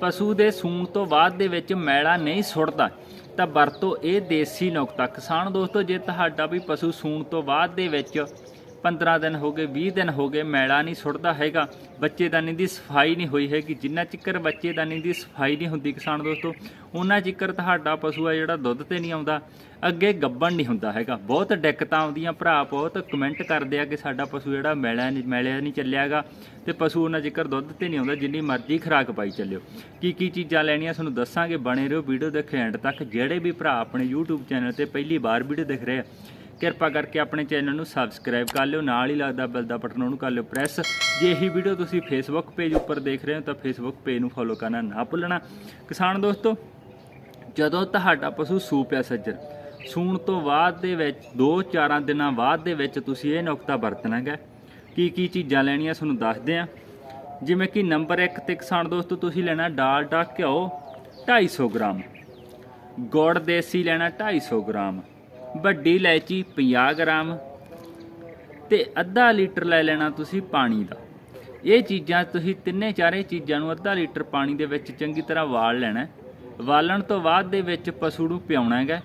ਪਸ਼ੂ ਦੇ ਸੂਣ ਤੋਂ ਬਾਅਦ ਦੇ ਵਿੱਚ ਮੈਲਾ ਨਹੀਂ ਸੁੱਟਦਾ, ਤਾਂ ਵਰਤੋ ਇਹ ਦੇਸੀ ਨੁਕਤਾ ਕਿਸਾਨ ਦੋਸਤੋ, ਜੇ ਤੁਹਾਡਾ ਵੀ ਪਸ਼ੂ ਸੂਣ ਤੋਂ ਬਾਅਦ ਦੇ ਵਿੱਚ 15 ਦਿਨ ਹੋ ਗਏ 20 ਦਿਨ ਹੋ ਗਏ, ਮੈਲਾ ਨਹੀਂ ਸੁੱਟਦਾ ਹੈਗਾ। ਬੱਚੇਦਾਨੀ ਦੀ ਸਫ਼ਾਈ ਨਹੀਂ ਹੋਈ ਹੈਗੀ। ਜਿੰਨਾ ਚਿਕਰ ਬੱਚੇਦਾਨੀ ਦੀ ਸਫ਼ਾਈ ਨਹੀਂ ਹੁੰਦੀ ਕਿਸਾਨ ਦੋਸਤੋ ਉਹਨਾਂ ਚਿਕਰ ਤੁਹਾਡਾ ਪਸ਼ੂ ਆ ਜਿਹੜਾ ਦੁੱਧ ਤੇ ਨਹੀਂ ਆਉਂਦਾ, ਅੱਗੇ ਗੱਬਣ ਨਹੀਂ ਹੁੰਦਾ ਹੈਗਾ। ਬਹੁਤ ਦਿੱਕਤਾਂ ਆਉਂਦੀਆਂ, ਭਰਾ ਬਹੁਤ ਕਮੈਂਟ ਕਰਦੇ ਆ ਕਿ ਸਾਡਾ ਪਸ਼ੂ ਜਿਹੜਾ ਮੈਲਾ ਨਹੀਂ ਮੈਲਿਆ ਨਹੀਂ ਚੱਲਿਆਗਾ ਤੇ ਪਸ਼ੂ ਉਹਨਾਂ ਚਿਕਰ ਦੁੱਧ ਤੇ ਨਹੀਂ ਆਉਂਦਾ, ਜਿੰਨੀ ਮਰਜ਼ੀ ਖਰਾਕ ਪਾਈ ਚੱਲਿਓ। ਕੀ ਕੀ ਚੀਜ਼ਾਂ ਲੈਣੀਆਂ ਤੁਹਾਨੂੰ ਦੱਸਾਂਗੇ, ਬਣੇ ਰਹੋ ਵੀਡੀਓ ਦੇਖੇ ਐਂਡ ਤੱਕ। ਜਿਹੜੇ ਵੀ ਭਰਾ ਆਪਣੇ YouTube ਚੈਨਲ ਤੇ ਪਹਿਲੀ ਵਾਰ ਵੀਡੀਓ ਦੇਖ ਰਹੇ ਆ ਕਿਰਪਾ ਕਰਕੇ ਆਪਣੇ ਚੈਨਲ ਨੂੰ ਸਬਸਕ੍ਰਾਈਬ ਕਰ ਲਿਓ, ਨਾਲ ਹੀ ਲੱਗਦਾ ਬੈਲ ਦਾ ਬਟਨ ਉਹਨੂੰ ਕਰ ਲਿਓ ਪ੍ਰੈਸ। ਜੇ ਇਹੀ ਵੀਡੀਓ ਤੁਸੀਂ ਫੇਸਬੁੱਕ ਪੇਜ ਉੱਪਰ ਦੇਖ ਰਹੇ ਹੋ, ਤਾਂ ਫੇਸਬੁੱਕ ਪੇਜ ਨੂੰ ਫੋਲੋ ਕਰਨਾ ਨਾ ਭੁੱਲਣਾ। ਕਿਸਾਨ ਦੋਸਤੋ, ਜਦੋਂ ਤੁਹਾਡਾ ਪਸ਼ੂ ਸੂ ਪਿਆ ਸੱਜਣ, ਸੂਣ ਤੋਂ ਬਾਅਦ ਦੇ ਵਿੱਚ 2-4 ਦਿਨਾਂ ਬਾਅਦ ਦੇ ਵਿੱਚ ਤੁਸੀਂ ਇਹ ਨੁਕਤਾ ਵਰਤਣਾ ਹੈ ਕੀ ਕੀ ਚੀਜ਼ਾਂ ਲੈਣੀਆਂ ਤੁਹਾਨੂੰ ਦੱਸਦੇ ਆ ਜਿਵੇਂ ਕਿ ਨੰਬਰ 1 ਤੇ ਕਿਸਾਨ ਦੋਸਤੋ, ਤੁਸੀਂ ਲੈਣਾ ਡਾਲਡਾ ਘਿਓ 250 ਗ੍ਰਾਮ। ਗੁੜ ਦੇਸੀ ਲੈਣਾ 250 ਗ੍ਰਾਮ। ਵੱਡੀ ਇਲਾਇਚੀ 50 ਗ੍ਰਾਮ ਤੇ ਅੱਧਾ ਲੀਟਰ ਲੈ ਲੈਣਾ ਤੁਸੀਂ ਪਾਣੀ ਦਾ। ਇਹ ਚੀਜ਼ਾਂ ਤੁਸੀਂ ਤਿੰਨੇ ਚਾਰੇ ਚੀਜ਼ਾਂ ਨੂੰ ਅੱਧਾ ਲੀਟਰ ਪਾਣੀ ਦੇ ਵਿੱਚ ਚੰਗੀ ਤਰ੍ਹਾਂ ਵਾਲ ਲੈਣਾ ਵਾਲਣ ਤੋਂ ਬਾਅਦ ਦੇ ਵਿੱਚ ਪਸ਼ੂ ਨੂੰ ਪਿਆਉਣਾ ਹੈਗਾ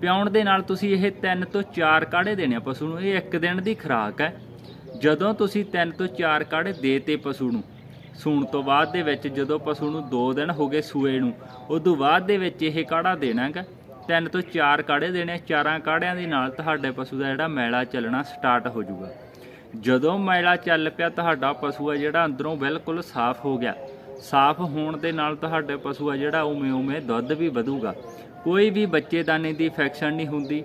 ਪਿਆਉਣ ਦੇ ਨਾਲ ਤੁਸੀਂ ਇਹ ਤਿੰਨ ਤੋਂ ਚਾਰ ਕਾੜੇ ਦੇਣੇ ਆ ਪਸ਼ੂ ਨੂੰ। ਇਹ ਇੱਕ ਦਿਨ ਦੀ ਖੁਰਾਕ ਹੈ। ਜਦੋਂ ਤੁਸੀਂ ਤਿੰਨ ਤੋਂ ਚਾਰ ਕਾੜੇ ਦੇਤੇ ਪਸ਼ੂ ਨੂੰ, ਸੂਣ ਤੋਂ ਬਾਅਦ ਦੇ ਵਿੱਚ ਜਦੋਂ ਪਸ਼ੂ ਨੂੰ 2 ਦਿਨ ਹੋ ਗਏ ਸੂਏ ਨੂੰ, ਉਦੋਂ ਬਾਅਦ ਦੇ ਵਿੱਚ ਇਹ ਕਾੜਾ ਦੇਣਾ ਹੈਗਾ। ਤਿੰਨ ਤੋਂ ਚਾਰ ਕਾੜੇ ਦੇਣੇ, ਚਾਰਾਂ ਕਾੜਿਆਂ ਦੇ ਨਾਲ ਤੁਹਾਡੇ ਪਸ਼ੂ ਦਾ ਜਿਹੜਾ ਮੈਲਾ ਚੱਲਣਾ ਸਟਾਰਟ ਹੋ ਜਾਊਗਾ। ਜਦੋਂ ਮੈਲਾ ਚੱਲ ਪਿਆ, ਤੁਹਾਡਾ ਪਸ਼ੂ ਆ ਜਿਹੜਾ ਅੰਦਰੋਂ ਬਿਲਕੁਲ ਸਾਫ਼ ਹੋ ਗਿਆ। ਸਾਫ਼ ਹੋਣ ਦੇ ਨਾਲ ਤੁਹਾਡੇ ਪਸ਼ੂ ਆ ਜਿਹੜਾ ਉਵੇਂ ਉਵੇਂ ਦੁੱਧ ਵੀ ਵਧੂਗਾ। ਕੋਈ ਵੀ ਬੱਚੇਦਾਨੇ ਦੀ ਇਨਫੈਕਸ਼ਨ ਨਹੀਂ ਹੁੰਦੀ,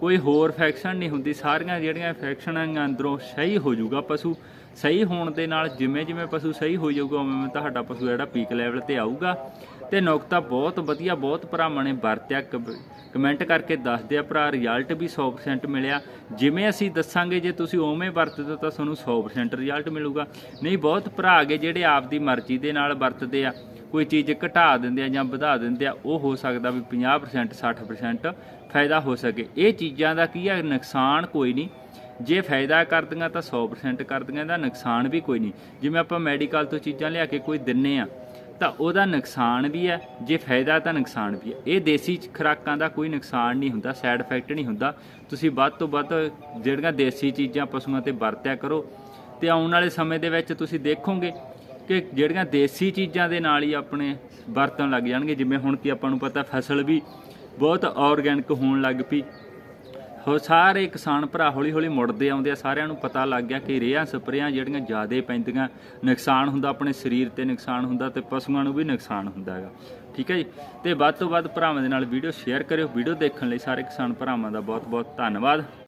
ਕੋਈ ਹੋਰ ਇਨਫੈਕਸ਼ਨ ਨਹੀਂ ਹੁੰਦੀ। ਸਾਰੀਆਂ ਜਿਹੜੀਆਂ ਇਨਫੈਕਸ਼ਨਾਂ ਅੰਦਰੋਂ ਸਹੀ ਹੋ ਜਾਊਗਾ ਪਸ਼ੂ। ਸਹੀ ਹੋਣ ਦੇ ਨਾਲ ਜਿਵੇਂ ਜਿਵੇਂ ਪਸ਼ੂ ਸਹੀ ਹੋ ਜਾਊਗਾ, ਉਵੇਂ ਉਵੇਂ ਤੁਹਾਡਾ ਪਸ਼ੂ ਜਿਹੜਾ ਪੀਕ ਲੈਵਲ ਤੇ ਆਊਗਾ। ਤੇ ਨੁਕਤਾ ਬਹੁਤ ਵਧੀਆ, ਬਹੁਤ ਭਰਾਵਾਂ ਨੇ ਵਰਤਿਆ। ਕਬ- ਕਮੈਂਟ ਕਰਕੇ ਦੱਸਦੇ ਆ ਭਰਾ ਰਿਜ਼ਲਟ ਵੀ 100% ਮਿਲਿਆ। ਜਿਵੇਂ ਅਸੀਂ ਦੱਸਾਂਗੇ, ਜੇ ਤੁਸੀਂ ਉਵੇਂ ਵਰਤਦੇ ਹੋ ਤਾਂ ਤੁਹਾਨੂੰ 100% ਰਿਜ਼ਲਟ ਮਿਲੂਗਾ। ਨਹੀਂ, ਬਹੁਤ ਭਰਾ ਹੈਗੇ ਜਿਹੜੇ ਆਪਦੀ ਮਰਜ਼ੀ ਦੇ ਨਾਲ ਵਰਤਦੇ ਆ। ਕੋਈ ਚੀਜ਼ ਘਟਾ ਦਿੰਦੇ ਆ ਜਾਂ ਵਧਾ ਦਿੰਦੇ ਆ, ਉਹ ਹੋ ਸਕਦਾ ਵੀ 50% 60% ਫਾਇਦਾ ਹੋ ਸਕੇ। ਇਹ ਚੀਜ਼ਾਂ ਦਾ ਕੀ ਹੈ ਨੁਕਸਾਨ ਕੋਈ ਨਹੀਂ। ਜੇ ਫਾਇਦਾ ਕਰਦੀਆਂ ਤਾਂ 100% ਕਰਦੀਆਂ ਦਾ ਨੁਕਸਾਨ ਵੀ ਕੋਈ ਨਹੀਂ। ਜਿਵੇਂ ਆਪਾਂ ਮੈਡੀਕਲ ਤੋਂ ਚੀਜ਼ਾਂ ਲਿਆ ਕੇ ਕੋਈ ਦਿੰਨੇ ਆ, ਤਾਂ ਉਹਦਾ ਨੁਕਸਾਨ ਵੀ ਹੈ, ਜੇ ਫਾਇਦਾ ਤਾਂ ਨੁਕਸਾਨ ਵੀ ਹੈ। ਇਹ ਦੇਸੀ ਖੁਰਾਕਾਂ ਦਾ ਕੋਈ ਨੁਕਸਾਨ ਨਹੀਂ ਹੁੰਦਾ ਸਾਈਡ ਇਫੈਕਟ ਨਹੀਂ ਹੁੰਦਾ। ਤੁਸੀਂ ਵੱਧ ਤੋਂ ਵੱਧ ਜਿਹੜੀਆਂ ਦੇਸੀ ਚੀਜ਼ਾਂ ਪਸ਼ੂਆਂ ਤੇ ਵਰਤਿਆ ਕਰੋ, ਤੇ ਆਉਣ ਵਾਲੇ ਸਮੇਂ ਦੇ ਵਿੱਚ ਤੁਸੀਂ ਦੇਖੋਗੇ ਕਿ ਜਿਹੜੀਆਂ ਦੇਸੀ ਚੀਜ਼ਾਂ ਦੇ ਨਾਲ ਹੀ ਆਪਣੇ ਵਰਤਣ ਲੱਗ ਜਾਣਗੇ। ਜਿਵੇਂ ਹੁਣ ਕਿ ਆਪਾਂ ਨੂੰ ਪਤਾ, ਫਸਲ ਵੀ ਬਹੁਤ ਆਰਗੈਨਿਕ ਹੋਣ ਲੱਗ ਪਈ। ਹੋ ਸਾਰੇ ਕਿਸਾਨ ਭਰਾ ਹੌਲੀ ਹੌਲੀ ਮੁੜਦੇ ਆਉਂਦੇ ਆ, ਸਾਰਿਆਂ ਨੂੰ ਪਤਾ ਲੱਗ ਗਿਆ ਕਿ ਰੇਹਾਂ, ਸਪਰੇਆਂ ਜਿਹੜੀਆਂ ਜ਼ਿਆਦੇ ਪੈਂਦੀਆਂ, ਨੁਕਸਾਨ ਹੁੰਦਾ ਆਪਣੇ ਸਰੀਰ ਤੇ ਨੁਕਸਾਨ ਹੁੰਦਾ ਤੇ ਪਸ਼ੂਆਂ ਨੂੰ ਵੀ ਨੁਕਸਾਨ ਹੁੰਦਾ ਹੈਗਾ। ਠੀਕ ਹੈ ਜੀ? ਤੇ ਵੱਧ ਤੋਂ ਵੱਧ ਭਰਾਵਾਂ ਦੇ ਨਾਲ ਵੀਡੀਓ ਸ਼ੇਅਰ ਕਰਿਓ, ਵੀਡੀਓ ਦੇਖਣ ਲਈ ਸਾਰੇ ਕਿਸਾਨ ਭਰਾਵਾਂ ਦਾ ਬਹੁਤ ਬਹੁਤ ਧੰਨਵਾਦ।